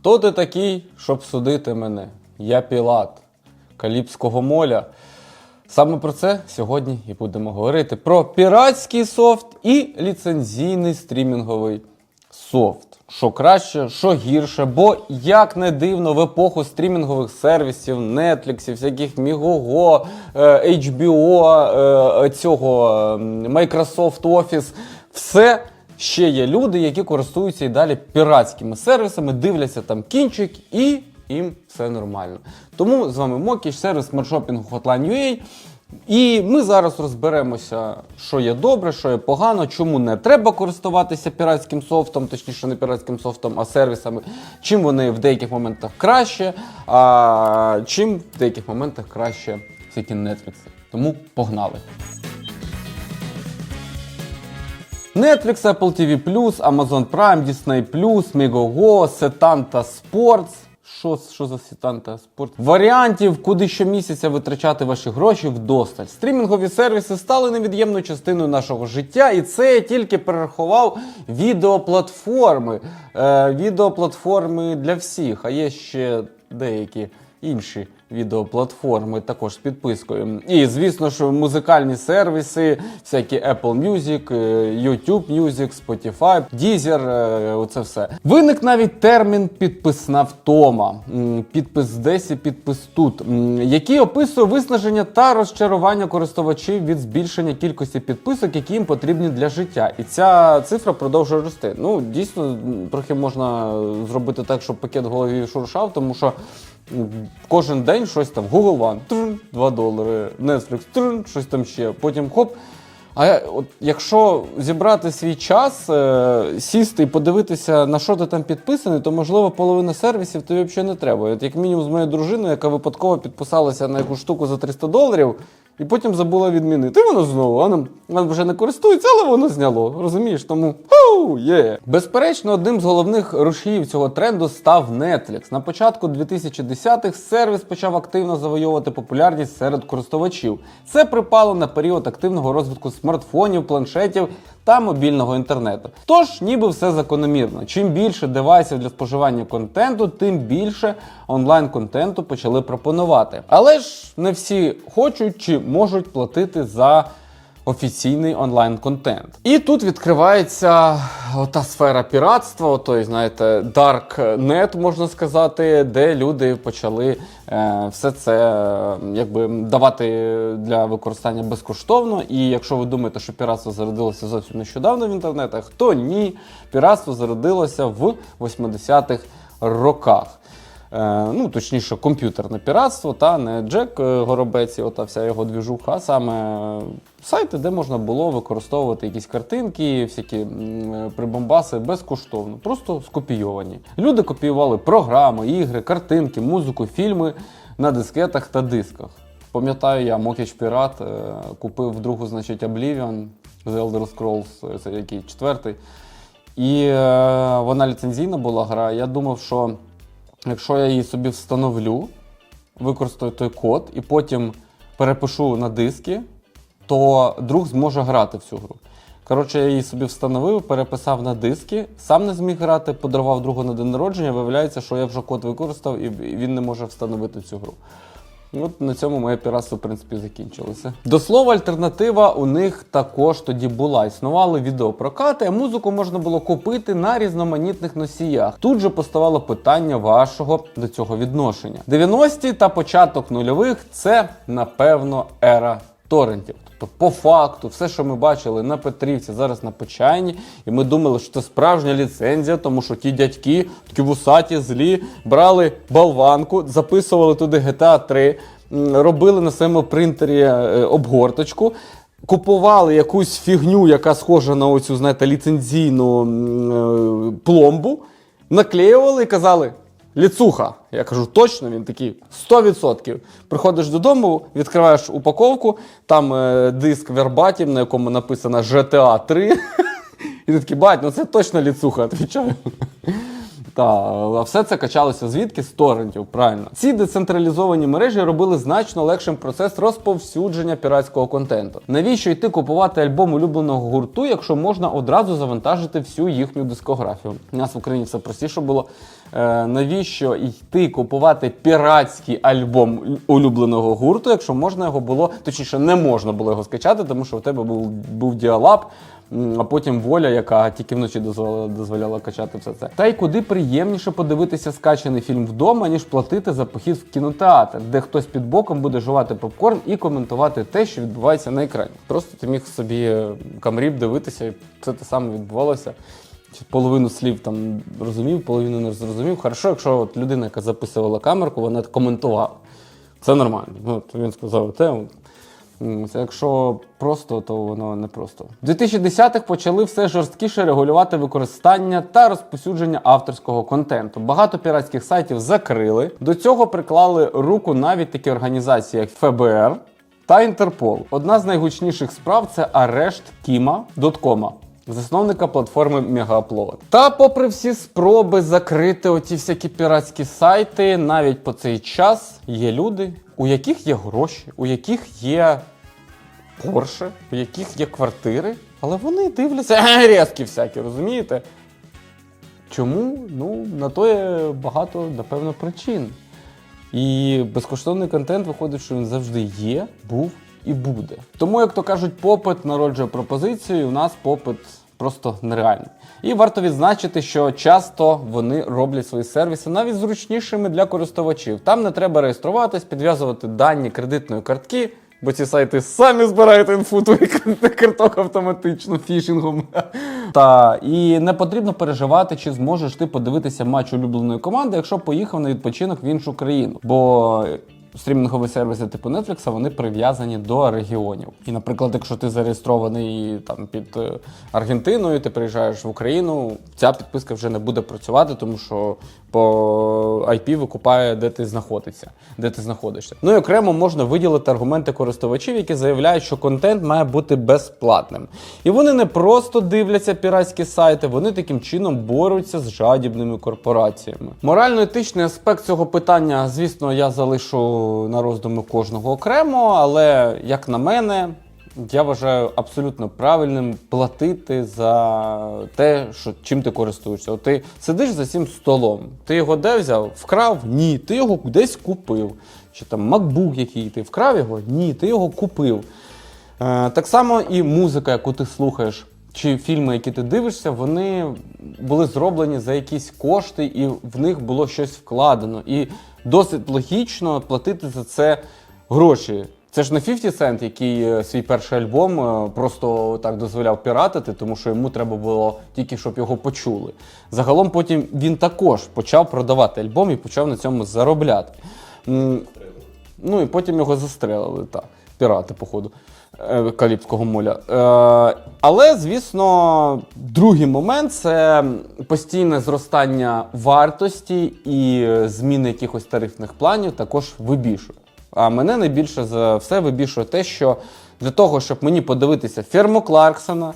Хто ти такий, щоб судити мене? Я Пілат Каліпського моля. Саме про це сьогодні і будемо говорити: про піратський софт і ліцензійний стрімінговий софт. Що краще, що гірше, бо як не дивно, в епоху стрімінгових сервісів, Netflix, всяких Мігого, е, HBO, е, цього Microsoft Office, все ще є люди, які користуються і далі піратськими сервісами, дивляться там кінчик і їм все нормально. Тому з вами Мокіч, сервіс смартшопінгу Hotline.ua. І ми зараз розберемося, що є добре, що є погано, чому не треба користуватися піратським софтом, точніше не піратським софтом, а сервісами, чим вони в деяких моментах краще, а чим в деяких моментах краще всякі Netflix. Тому погнали. Netflix, Apple TV+, Amazon Prime, Disney+, Megogo, Setanta Sports. Що, що за Setanta Sports? Варіантів, куди щомісяця витрачати ваші гроші вдосталь. Стрімінгові сервіси стали невід'ємною частиною нашого життя, і це я тільки перерахував відеоплатформи. Е, відеоплатформи для всіх, а є ще деякі інші відеоплатформи також з підпискою. І звісно ж, музикальні сервіси, всякі Apple Music, е, YouTube Music, Spotify, Deezer, е, оце все. Виник навіть термін підписна втома, підпис десь і підпис тут, який описує виснаження та розчарування користувачів від збільшення кількості підписок, які їм потрібні для життя. І ця цифра продовжує рости. Ну, дійсно, трохи можна зробити так, щоб пакет в голові шуршав, тому що кожен день щось там Google One, трн, 2 долари, Netflix, трн, щось там ще. Потім хоп. А от якщо зібрати свій час, е, сісти і подивитися, на що ти там підписаний, то можливо половина сервісів тобі взагалі не треба. От як мінімум з моєю дружиною, яка випадково підписалася на якусь штуку за 300 доларів, і потім забула відмінити. І воно знову, воно, воно вже не користується, але воно зняло. Розумієш? Тому хоу, є. Безперечно, одним з головних рушіїв цього тренду став Netflix. На початку 2010-х сервіс почав активно завойовувати популярність серед користувачів. Це припало на період активного розвитку смартфонів, планшетів та мобільного інтернету. Тож, ніби все закономірно. Чим більше девайсів для споживання контенту, тим більше онлайн-контенту почали пропонувати. Але ж не всі хочуть чи можуть платити за офіційний онлайн-контент. І тут відкривається ота сфера піратства, той, знаєте, darknet, можна сказати, де люди почали е, все це е, якби давати для використання безкоштовно. І якщо ви думаєте, що піратство зародилося зовсім нещодавно в інтернетах, то ні, піратство зародилося в 80-х роках. Е, ну, точніше, комп'ютерне піратство, та не Джек е, Горобець, і ота вся його двіжуха, а саме е, сайти, де можна було використовувати якісь картинки, всякі прибамбаси безкоштовно, просто скопійовані. Люди копіювали програми, ігри, картинки, музику, фільми на дискетах та дисках. Пам'ятаю, я Мокіч Пірат купив другу, значить, Oblivion з Elder Scrolls, це який четвертий. І е, вона ліцензійна була гра. Я думав, що якщо я її собі встановлю, використаю той код і потім перепишу на диски, то друг зможе грати в цю гру. Коротше, я її собі встановив, переписав на диски, сам не зміг грати, подарував другу на день народження. Виявляється, що я вже код використав і він не може встановити цю гру. От на цьому моє піратство, в принципі, закінчилося. До слова, альтернатива у них також тоді була. Існували відеопрокати, а музику можна було купити на різноманітних носіях. Тут же поставало питання вашого до цього відношення. 90-ті та початок нульових це, напевно, ера торрентів. Тобто, по факту, все, що ми бачили на Петрівці, зараз на Почайні, і ми думали, що це справжня ліцензія, тому що ті дядьки, такі вусаті, злі, брали болванку, записували туди GTA 3, робили на своєму принтері е, обгорточку. Купували якусь фігню, яка схожа на оцю, знаєте, ліцензійну е, пломбу, наклеювали і казали: Ліцуха. Я кажу, точно він такий 100%. Приходиш додому, відкриваєш упаковку, там е, диск вербатів, на якому написано GTA 3. І ти такий, бать, ну це точно ліцуха, відповідаю. Та, а все це качалося звідки? З торрентів, правильно. Ці децентралізовані мережі робили значно легшим процес розповсюдження піратського контенту. Навіщо йти купувати альбом улюбленого гурту, якщо можна одразу завантажити всю їхню дискографію? У нас в Україні все простіше було. Е, навіщо йти купувати піратський альбом улюбленого гурту, якщо можна його було, точніше, не можна було його скачати, тому що у тебе був, був діалаб, а потім воля, яка тільки вночі дозволяла, дозволяла качати все це. Та й куди приємніше подивитися скачаний фільм вдома, ніж платити за похід в кінотеатр, де хтось під боком буде жувати попкорн і коментувати те, що відбувається на екрані. Просто ти міг собі е, камріб дивитися, і все те саме відбувалося. Половину слів там розумів, половину не зрозумів. Хорошо, якщо от людина, яка записувала камерку, вона коментувала. Це нормально. Ну, От він сказав те. Якщо просто, то воно не просто. В 2010-х почали все жорсткіше регулювати використання та розповсюдження авторського контенту. Багато піратських сайтів закрили. До цього приклали руку навіть такі організації, як ФБР та Інтерпол. Одна з найгучніших справ це арешт Кіма Доткома. Засновника платформи Мегааплод. Та, попри всі спроби закрити оті всякі піратські сайти, навіть по цей час є люди, у яких є гроші, у яких є Порше, у яких є квартири, але вони дивляться резкі всякі, розумієте? Чому? Ну, на то є багато, напевно, причин. І безкоштовний контент виходить, що він завжди є, був і буде. Тому, як то кажуть, попит народжує пропозицію, і у нас попит просто нереальний. І варто відзначити, що часто вони роблять свої сервіси навіть зручнішими для користувачів. Там не треба реєструватись, підв'язувати дані кредитної картки. Бо ці сайти самі збирають інфу твоїх карток автоматично фішингом. Та і не потрібно переживати, чи зможеш ти подивитися матч улюбленої команди, якщо поїхав на відпочинок в іншу країну. Бо стрімінгові сервіси типу Netflix, вони прив'язані до регіонів. І, наприклад, якщо ти зареєстрований там під е, Аргентиною, ти приїжджаєш в Україну, ця підписка вже не буде працювати, тому що по IP викупає, де ти знаходишся, де ти знаходишся. Ну і окремо можна виділити аргументи користувачів, які заявляють, що контент має бути безплатним. І вони не просто дивляться піратські сайти, вони таким чином борються з жадібними корпораціями. Морально-етичний аспект цього питання, звісно, я залишу на роздуми кожного окремо, але як на мене. Я вважаю абсолютно правильним платити за те, що чим ти користуєшся. От ти сидиш за цим столом, ти його де взяв? Вкрав? Ні, ти його десь купив. Чи там MacBook, який ти вкрав його? Ні, ти його купив. Е, так само і музика, яку ти слухаєш, чи фільми, які ти дивишся, вони були зроблені за якісь кошти, і в них було щось вкладено. І досить логічно платити за це гроші. Це ж не 50 Cent, який е, свій перший альбом е, просто так дозволяв піратити, тому що йому треба було тільки, щоб його почули. Загалом потім він також почав продавати альбом і почав на цьому заробляти. Ну і потім його застрелили, так. Пірати, походу, Каліпського моля. Е, але, звісно, другий момент це постійне зростання вартості і е, зміни якихось тарифних планів також вибішує. А мене найбільше за все вибішує те, що для того, щоб мені подивитися ферму Кларксона,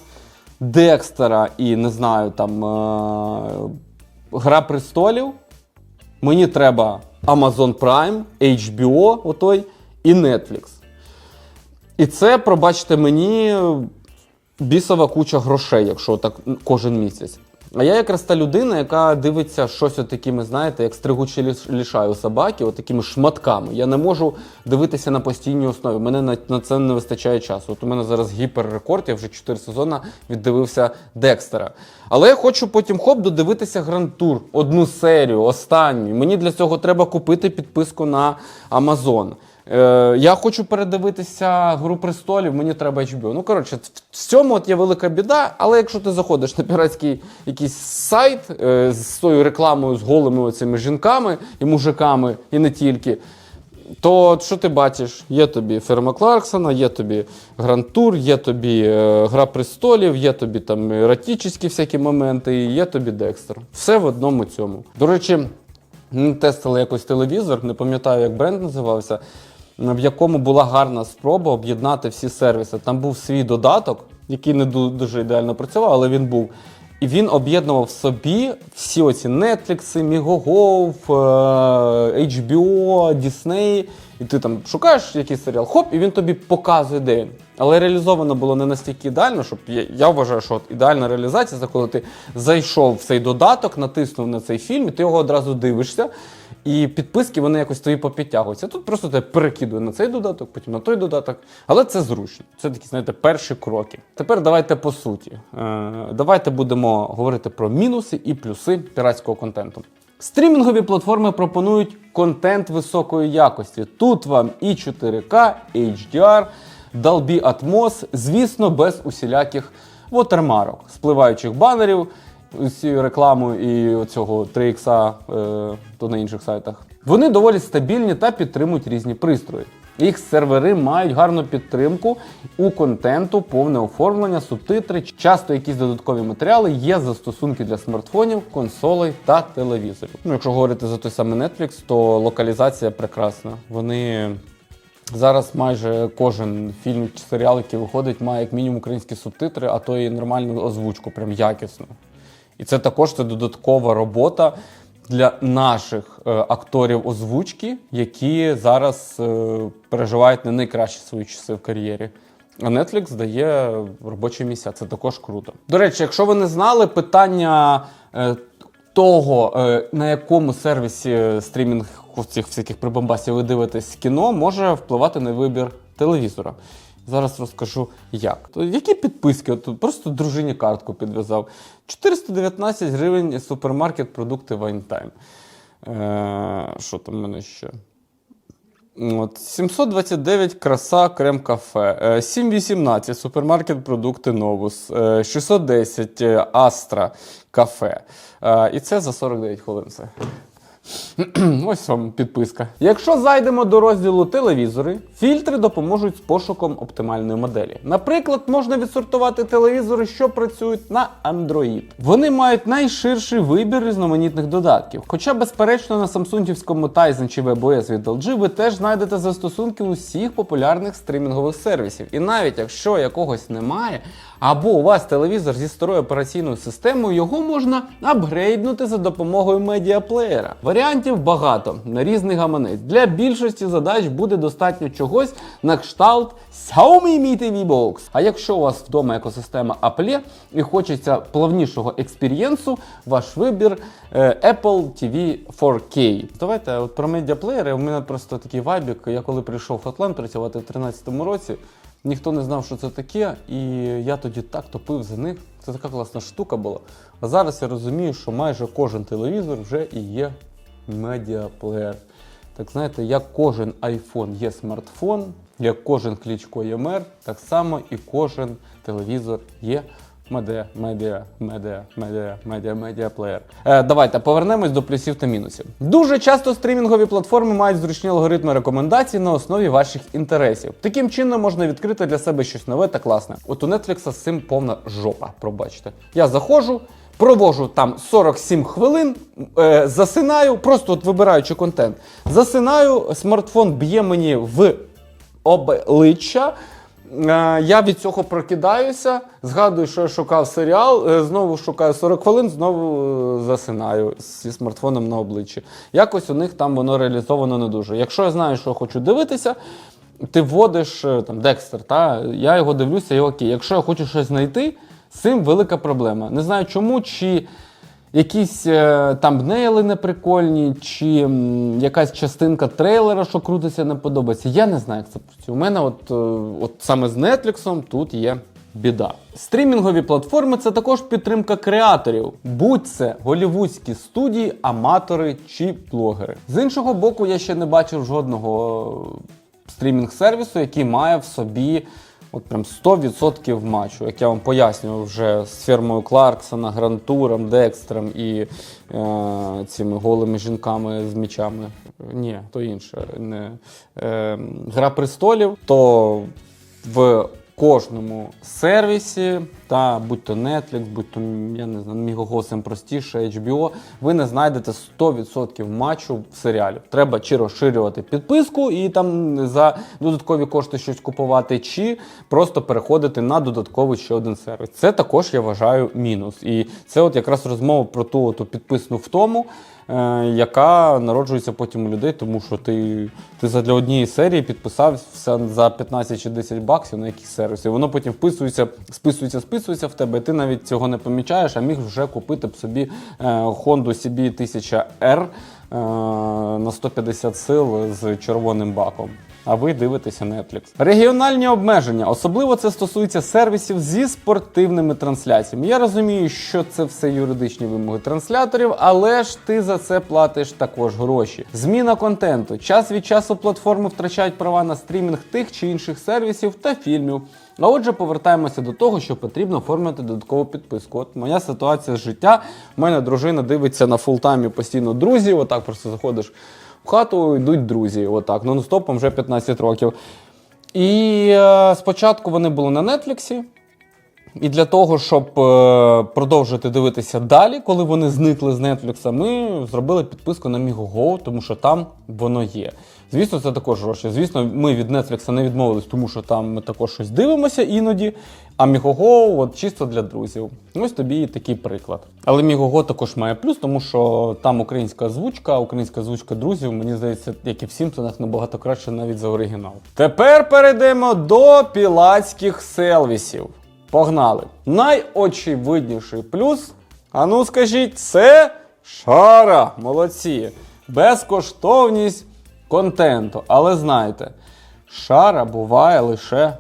Декстера і не знаю, там е- Гра престолів, Мені треба Amazon Prime, HBO, отой, і Netflix. І це, пробачте мені, бісова куча грошей, якщо так кожен місяць. А я якраз та людина, яка дивиться щось от такими, знаєте, як стригучі ліш- лішаю собаки, от такими шматками. Я не можу дивитися на постійній основі. Мене на, на це не вистачає часу. От у мене зараз гіперрекорд, я вже 4 сезони віддивився Декстера. Але я хочу потім хоп додивитися Гранд-тур, одну серію, останню. Мені для цього треба купити підписку на Amazon. Е, я хочу передивитися Гру престолів, мені треба HBO. Ну, коротше, в цьому от є велика біда, але якщо ти заходиш на піратський якийсь сайт е, з тою рекламою, з голими оцими жінками і мужиками, і не тільки. То що ти бачиш? Є тобі Ферма Кларксона, є тобі Гранд Тур, є тобі е, Гра престолів, є тобі там еротичні всякі моменти, і є тобі Декстер. Все в одному цьому. До речі, тестили якось телевізор, не пам'ятаю, як бренд називався, в якому була гарна спроба об'єднати всі сервіси. Там був свій додаток, який не дуже ідеально працював, але він був. І він об'єднував собі всі оці Netflix, Migogo, е, HBO, Disney. І ти там шукаєш якийсь серіал, хоп, і він тобі показує, де він. Але реалізовано було не настільки ідеально, щоб я, я вважаю, що от ідеальна реалізація це коли ти зайшов в цей додаток, натиснув на цей фільм, і ти його одразу дивишся. І підписки вони якось тобі попідтягуються. Тут просто тебе перекидує на цей додаток, потім на той додаток. Але це зручно. Це такі, знаєте, перші кроки. Тепер давайте по суті. Е, давайте будемо говорити про мінуси і плюси піратського контенту. Стрімінгові платформи пропонують контент високої якості. Тут вам і 4К, HDR, Dolby Atmos, звісно, без усіляких вотермарок, спливаючих банерів з цією рекламою і цього 3X е, то на інших сайтах. Вони доволі стабільні та підтримують різні пристрої. Їх сервери мають гарну підтримку у контенту, повне оформлення, субтитри, часто якісь додаткові матеріали, є застосунки для смартфонів, консолей та телевізорів. Ну, якщо говорити за той самий Netflix, то локалізація прекрасна. Вони Зараз майже кожен фільм чи серіал, який виходить, має як мінімум українські субтитри, а то і нормальну озвучку, прям якісну. І це також це додаткова робота для наших е, акторів озвучки, які зараз е, переживають не найкращі свої часи в кар'єрі. А Netflix дає робочі місця. Це також круто. До речі, якщо ви не знали, питання е, того, на якому сервісі стрімінг цих всяких прибамбасів ви дивитесь кіно, може впливати на вибір телевізора. Зараз розкажу як. То які підписки? От просто дружині картку підв'язав. 419 гривень супермаркет продукти Вайнтайм. Е, що там в мене ще? От, 729 краса крем кафе, Е, 718 супермаркет продукти Новус, Е, 610 е, Астра кафе. Е, І це за 49 хвилин. Все. Ось вам підписка. Якщо зайдемо до розділу телевізори, фільтри допоможуть з пошуком оптимальної моделі. Наприклад, можна відсортувати телевізори, що працюють на Android. Вони мають найширший вибір різноманітних додатків. Хоча, безперечно, на самсунгівському Tizen чи WebOS від LG ви теж знайдете застосунки усіх популярних стрімінгових сервісів. І навіть якщо якогось немає, або у вас телевізор зі старою операційною системою, його можна апгрейднути за допомогою медіаплеєра. Варіантів багато на різний гаманець. Для більшості задач буде достатньо чогось на кшталт Xiaomi Mi TV Box. А якщо у вас вдома екосистема Apple і хочеться плавнішого експірієнсу, ваш вибір е, Apple TV 4K. Давайте от про медіаплеєри. У мене просто такий вайбік. Я коли прийшов в Атлант працювати в 2013 році. Ніхто не знав, що це таке, і я тоді так топив за них. Це така класна штука була. А зараз я розумію, що майже кожен телевізор вже і є медіаплеєр. Так знаєте, як кожен iPhone є смартфон, як кожен клічко є мер, так само і кожен телевізор є медіа, медіа, медіа, медіа, медіа, медіа плеєр. Е, давайте повернемось до плюсів та мінусів. Дуже часто стрімінгові платформи мають зручні алгоритми рекомендацій на основі ваших інтересів. Таким чином можна відкрити для себе щось нове та класне. От у Netflix з цим повна жопа. Пробачте. Я заходжу. Провожу там 47 хвилин, е, засинаю, просто от вибираючи контент. Засинаю, смартфон б'є мені в обличчя. Е, Я від цього прокидаюся, згадую, що я шукав серіал, е, знову шукаю 40 хвилин, знову е, засинаю зі смартфоном на обличчі. Якось у них там воно реалізовано не дуже. Якщо я знаю, що я хочу дивитися, ти вводиш там Декстер, та я його дивлюся, і окей. Якщо я хочу щось знайти, з цим велика проблема. Не знаю чому, чи якісь е, тамбнейли неприкольні, чи якась частинка трейлера, що крутиться, не подобається. Я не знаю, як це працює. У мене, от, е, от саме з Netflix тут є. Біда. Стрімінгові платформи це також підтримка креаторів, будь це голівудські студії, аматори чи блогери. З іншого боку, я ще не бачив жодного е, стрімінг-сервісу, який має в собі от прям 100% матчу, як я вам пояснював вже з фірмою Кларксона, Грантуром, Декстером і е, цими голими жінками з мічами. Ні, то інше. Не. Е, Гра престолів, то в кожному сервісі, та будь то Netflix, будь то я не знаю, Мігого простіше, HBO, ви не знайдете 100% матчу в серіалі. Треба чи розширювати підписку і там за додаткові кошти щось купувати, чи просто переходити на додатковий ще один сервіс. Це також я вважаю мінус. І це от якраз розмова про ту, ту підписну втому. Е, Яка народжується потім у людей, тому що ти, ти задля однієї серії підписався за 15 чи 10 баксів на якісь сервіси. воно потім вписується, списується, списується в тебе, ти навіть цього не помічаєш, а міг вже купити б собі е, Honda CB 1000R е, на 150 сил з червоним баком. А ви дивитеся Netflix. Регіональні обмеження, особливо це стосується сервісів зі спортивними трансляціями. Я розумію, що це все юридичні вимоги трансляторів, але ж ти за це платиш також гроші. Зміна контенту. Час від часу платформи втрачають права на стрімінг тих чи інших сервісів та фільмів. А отже, повертаємося до того, що потрібно оформити додаткову підписку. От моя ситуація з життя. У мене дружина дивиться на фултаймі постійно друзів. Отак просто заходиш в хату, йдуть друзі. Отак, нон-стопом вже 15 років. І е, спочатку вони були на Нетфліксі. І для того, щоб е, продовжити дивитися далі, коли вони зникли з Netflix, ми зробили підписку на Migogo, тому що там воно є. Звісно, це також гроші. Звісно, ми від Netflix не відмовились, тому що там ми також щось дивимося іноді. А Migogo от чисто для друзів. Ось тобі і такий приклад. Але Migogo також має плюс, тому що там українська озвучка, українська озвучка друзів, мені здається, як і в Сімпсонах, набагато краще навіть за оригінал. Тепер перейдемо до пілатських сервісів. Погнали. Найочевидніший плюс, а ну скажіть, це шара. Молодці. Безкоштовність контенту. Але знайте, шара буває лише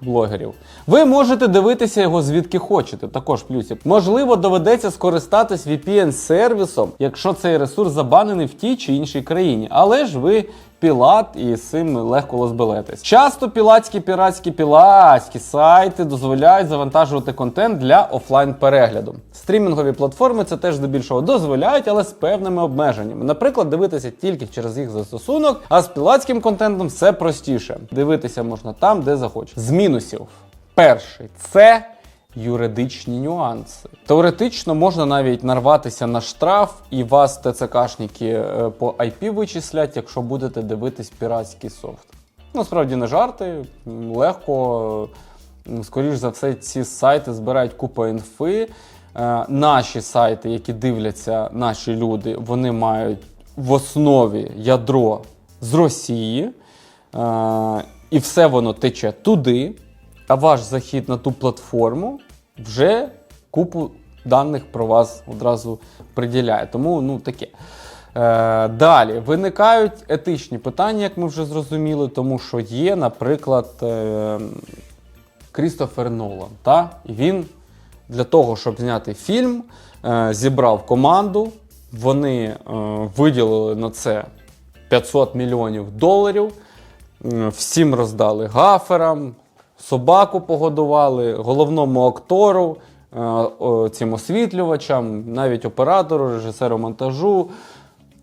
блогерів. Ви можете дивитися його звідки хочете, також плюсик. Можливо, доведеться скористатись VPN-сервісом, якщо цей ресурс забанений в тій чи іншій країні. Але ж ви пілат і з цим легко лозбелетесь. Часто пілатські піратські пілатські сайти дозволяють завантажувати контент для офлайн перегляду. Стрімінгові платформи це теж здебільшого дозволяють, але з певними обмеженнями. Наприклад, дивитися тільки через їх застосунок, а з пілатським контентом все простіше. Дивитися можна там, де захочеш. З мінусів. Перший це юридичні нюанси. Теоретично можна навіть нарватися на штраф, і вас ТЦКшники е, по IP вичислять, якщо будете дивитись піратський софт. Насправді не жарти, легко. Скоріш за все, ці сайти збирають купу інфи. Е, Наші сайти, які дивляться наші люди, вони мають в основі ядро з Росії. Е, І все воно тече туди, а ваш захід на ту платформу вже купу даних про вас одразу приділяє. Тому ну таке. Е, далі виникають етичні питання, як ми вже зрозуміли, тому що є, наприклад, е, Крістофер Нолан. Та? І він для того, щоб зняти фільм, е, зібрав команду. Вони е, виділили на це 500 мільйонів доларів. Е, Всім роздали гаферам, собаку погодували, головному актору, е, цим освітлювачам, навіть оператору, режисеру монтажу.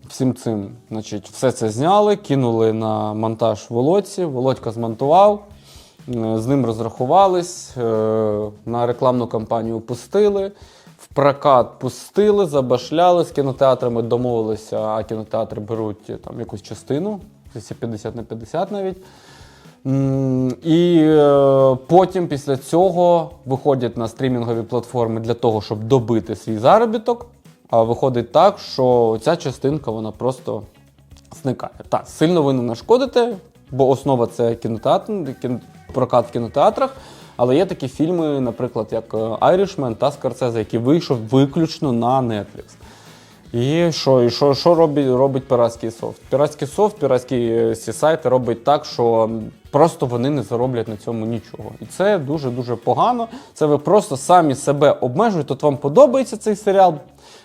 Всім цим, значить, все це зняли, кинули на монтаж Володці. Володька змонтував, е, з ним розрахувались, е, на рекламну кампанію пустили, в прокат пустили, забашляли, з кінотеатрами домовилися, а кінотеатри беруть там якусь частину, десь 50 на 50 навіть. І е, потім після цього виходять на стрімінгові платформи для того, щоб добити свій заробіток. А виходить так, що ця частинка вона просто зникає. Так, сильно ви не нашкодите, бо основа це кінотеатр, кін- прокат в кінотеатрах. Але є такі фільми, наприклад, як е, Irishman та Скорсезе, який вийшов виключно на Netflix. І що, і що, що робить, робить піратський софт? Піратський софт, піратські е, ці сайти роблять так, що просто вони не зароблять на цьому нічого. І це дуже-дуже погано. Це ви просто самі себе обмежуєте. От вам подобається цей серіал,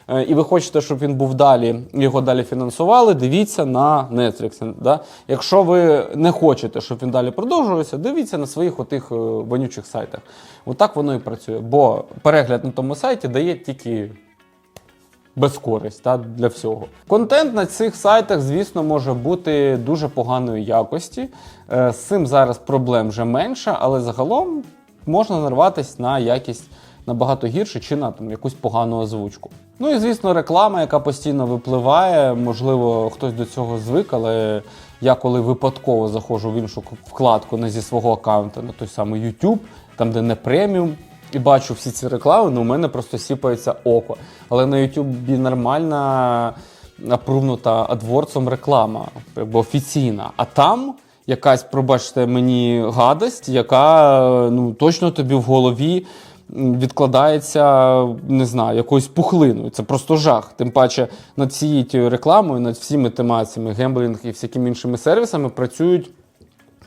е, і ви хочете, щоб він був далі, його далі фінансували, дивіться на Netflix. Да? Якщо ви не хочете, щоб він далі продовжувався, дивіться на своїх отих е, вонючих сайтах. Отак воно і працює. Бо перегляд на тому сайті дає тільки безкористь та, для всього. Контент на цих сайтах, звісно, може бути дуже поганої якості. Е, З цим зараз проблем вже менше, але загалом можна нарватися на якість набагато гірше чи на там, якусь погану озвучку. Ну і звісно, реклама, яка постійно випливає. Можливо, хтось до цього звик, але я коли випадково заходжу в іншу вкладку не зі свого аккаунту, на той самий YouTube, там, де не преміум, і бачу всі ці реклами, ну у мене просто сіпається око. Але на YouTube нормальна напрувнута адворцом реклама, якби офіційна. А там якась, пробачте мені, гадость, яка ну, точно тобі в голові відкладається, не знаю, якоюсь пухлиною. Це просто жах. Тим паче над цією рекламою, над всіми темаціями, гемблінг і всякими іншими сервісами працюють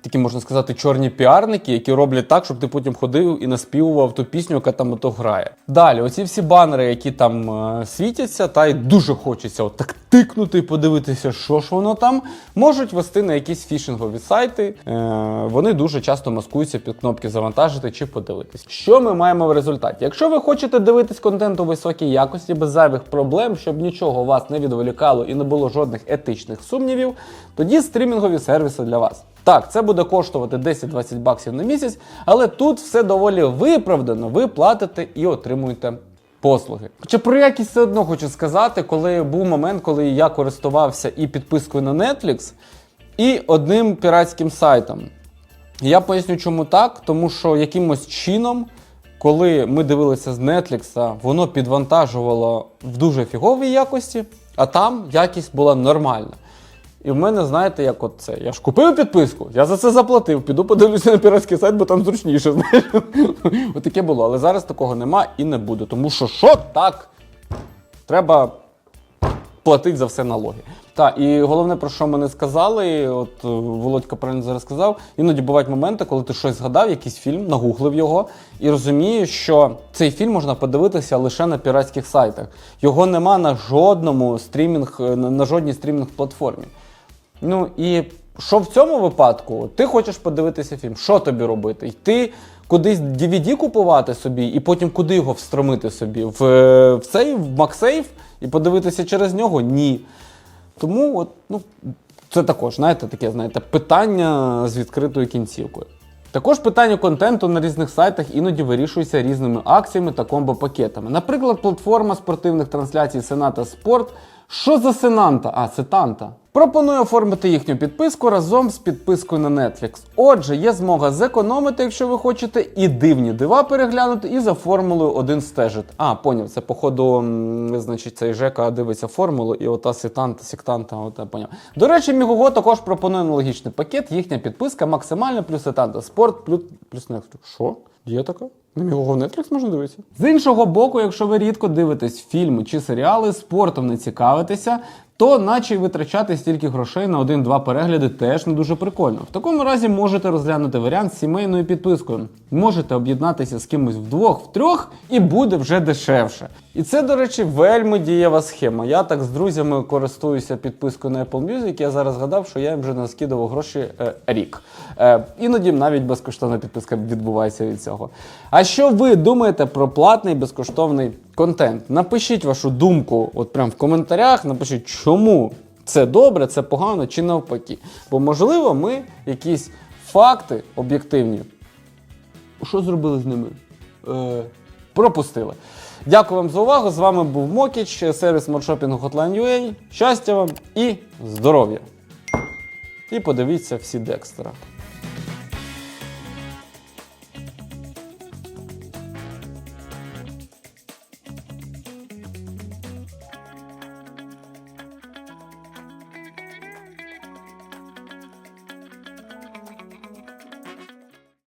такі, можна сказати, чорні піарники, які роблять так, щоб ти потім ходив і наспівував ту пісню, яка там ото грає. Далі, оці всі банери, які там е, світяться, та й дуже хочеться от так тикнути і подивитися, що ж воно там, можуть вести на якісь фішингові сайти. Е, вони дуже часто маскуються під кнопки завантажити чи подивитись. Що ми маємо в результаті? Якщо ви хочете дивитись контент у високій якості, без зайвих проблем, щоб нічого вас не відволікало і не було жодних етичних сумнівів, тоді стрімінгові сервіси для вас. Так, це буде коштувати 10-20 баксів на місяць, але тут все доволі виправдано. Ви платите і отримуєте послуги. Хоча про якість все одно хочу сказати, коли був момент, коли я користувався і підпискою на Netflix, і одним піратським сайтом. Я поясню, чому так, тому що якимось чином, коли ми дивилися з Netflix, воно підвантажувало в дуже фіговій якості, а там якість була нормальна. І в мене, знаєте, як от це. Я ж купив підписку, я за це заплатив. Піду подивлюся на піратський сайт, бо там зручніше. Знаєш? От таке було. Але зараз такого нема і не буде. Тому що що так? Треба платити за все налоги. Так, і головне, про що ми не сказали, от е, Володька правильно зараз сказав, іноді бувають моменти, коли ти щось згадав, якийсь фільм, нагуглив його, і розумієш, що цей фільм можна подивитися лише на піратських сайтах. Його нема на жодному стрімінг, е, на жодній стрімінг-платформі. Ну і що в цьому випадку? Ти хочеш подивитися фільм, що тобі робити? Йти кудись DVD купувати собі, і потім куди його встромити собі? В, е, в цей, в MagSafe і подивитися через нього? Ні. Тому от, ну, це також, знаєте, таке знаєте, питання з відкритою кінцівкою. Також питання контенту на різних сайтах іноді вирішується різними акціями та комбо-пакетами. Наприклад, платформа спортивних трансляцій Сената Спорт. Що за Сенанта? А, Сетанта. Пропоную оформити їхню підписку разом з підпискою на Netflix. Отже, є змога зекономити, якщо ви хочете, і дивні дива переглянути, і за формулою один стежити. А, поняв, це походу, м, значить, цей Жека дивиться формулу, і ота сектанта, от я поняв. До речі, Мігого також пропонує аналогічний пакет. Їхня підписка максимально плюс сетанта спорт, плюс, плюс Netflix. Що? Є така? На мілого Netflix можна дивитися. З іншого боку, якщо ви рідко дивитесь фільми чи серіали, спортом не цікавитеся, то наче витрачати стільки грошей на один-два перегляди теж не дуже прикольно. В такому разі можете розглянути варіант з сімейною підпискою. Можете об'єднатися з кимось вдвох, втрьох, і буде вже дешевше. І це, до речі, вельми дієва схема. Я так з друзями користуюся підпискою на Apple Music. Я зараз згадав, що я їм вже не скидував гроші е, рік. Е, іноді навіть безкоштовна підписка відбувається від цього. А що ви думаєте про платний безкоштовний контент? Напишіть вашу думку, от прямо в коментарях. Напишіть, чому це добре, це погано чи навпаки. Бо можливо, ми якісь факти об'єктивні. Що зробили з ними? Е, пропустили. Дякую вам за увагу. З вами був Мокіч, сервіс маршопінгу Hotline.ua. Щастя вам і здоров'я! І подивіться всі Декстера.